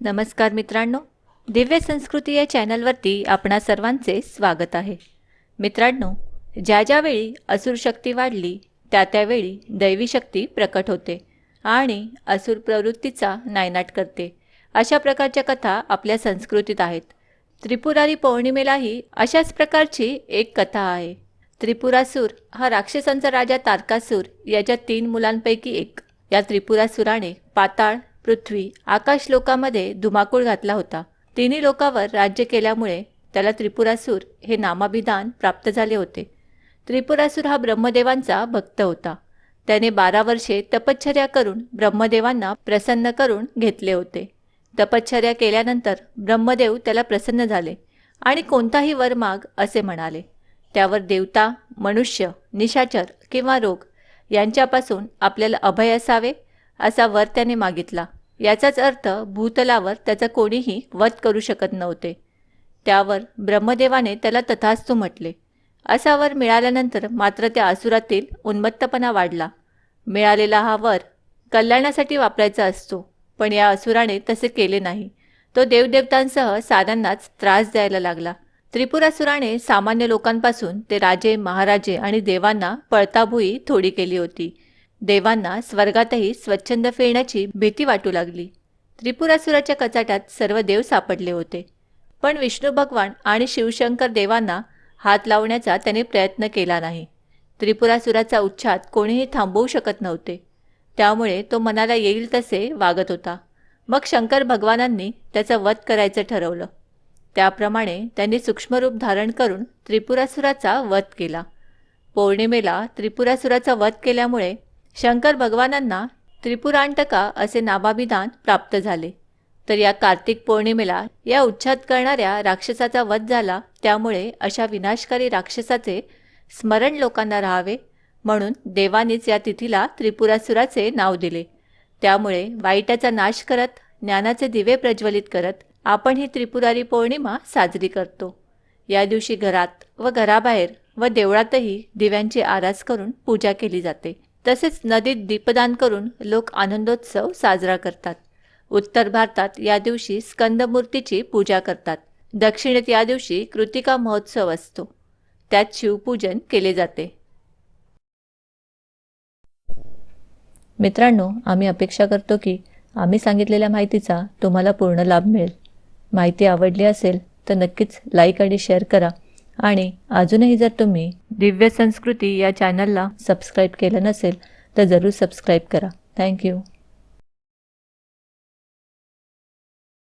नमस्कार मित्रांनो दिव्य संस्कृती या चॅनलवरती आपणा सर्वांचे स्वागत आहे. मित्रांनो ज्या ज्यावेळी असुर शक्ती वाढली त्या त्यावेळी दैवी शक्ती प्रकट होते आणि असुर प्रवृत्तीचा नायनाट करते. अशा प्रकारच्या कथा आपल्या संस्कृतीत आहेत. त्रिपुरारी पौर्णिमेलाही अशाच प्रकारची एक कथा आहे. त्रिपुरासूर हा राक्षसांचा राजा तारकासूर याच्या तीन मुलांपैकी एक. या त्रिपुरासुराने पाताळ पृथ्वी आकाश लोकामध्ये धुमाकूळ घातला होता. तिन्ही लोकावर राज्य केल्यामुळे त्याला त्रिपुरासूर हे नामाभिधान प्राप्त झाले होते. त्रिपुरासूर हा ब्रह्मदेवांचा भक्त होता. त्याने बारा वर्षे तपश्चर्या करून ब्रह्मदेवांना प्रसन्न करून घेतले होते. तपश्चर्या केल्यानंतर ब्रह्मदेव त्याला प्रसन्न झाले आणि कोणताही वर माग असे म्हणाले. त्यावर देवता मनुष्य निशाचर किंवा रोग यांच्यापासून आपल्याला अभय असावे असा वर त्याने मागितला. याचाच अर्थ भूतलावर त्याचा कोणीही वध करू शकत नव्हते. त्यावर ब्रह्मदेवाने त्याला तथास्तू म्हटले. असा वर मिळाल्यानंतर मात्र त्या असुरातील उन्मत्तपणा वाढला. मिळालेला हा वर कल्याणासाठी वापरायचा असतो पण या असुराने तसे केले नाही. तो देवदेवतांसह सारांनाच त्रास द्यायला लागला. त्रिपुरासुराने सामान्य लोकांपासून ते राजे महाराजे आणि देवांना पळताभुई थोडी केली होती. देवांना स्वर्गातही स्वच्छंद फिरण्याची भीती वाटू लागली. त्रिपुरासुराच्या कचाट्यात सर्व देव सापडले होते. पण विष्णू भगवान आणि शिवशंकर देवांना हात लावण्याचा त्याने प्रयत्न केला नाही. त्रिपुरासुराचा उच्छाद कोणीही थांबवू शकत नव्हते. त्यामुळे तो मनाला येईल तसे वागत होता. मग शंकर भगवानांनी त्याचा वध करायचं ठरवलं. त्याप्रमाणे त्यांनी सूक्ष्मरूप धारण करून त्रिपुरासुराचा वध केला. पौर्णिमेला त्रिपुरासुराचा वध केल्यामुळे शंकर भगवानांना त्रिपुरांटका असे नामाभिधान प्राप्त झाले. तर या कार्तिक पौर्णिमेला या उच्छाद करणाऱ्या राक्षसाचा वध झाला त्यामुळे अशा विनाशकारी राक्षसाचे स्मरण लोकांना राहावे म्हणून देवानीच या तिथीला त्रिपुरासुराचे नाव दिले. त्यामुळे वाईटाचा नाश करत ज्ञानाचे दिवे प्रज्वलित करत आपण ही त्रिपुरारी पौर्णिमा साजरी करतो. या दिवशी घरात व घराबाहेर व देवळातही दिव्यांची आरास करून पूजा केली जाते. तसेच नदीत दीपदान करून लोक आनंदोत्सव साजरा करतात. उत्तर भारतात या दिवशी स्कंदमूर्तीची पूजा करतात. दक्षिणेत या दिवशी कृतिका महोत्सव असतो. त्यात शिवपूजन केले जाते. मित्रांनो आम्ही अपेक्षा करतो की आम्ही सांगितलेल्या माहितीचा तुम्हाला पूर्ण लाभ मिळेल. माहिती आवडली असेल तर नक्कीच लाईक आणि शेअर करा. आणि अजूनही जर तुम्ही दिव्य संस्कृती या चॅनलला सबस्क्राईब केलं नसेल तर जरूर सबस्क्राईब करा. थँक्यू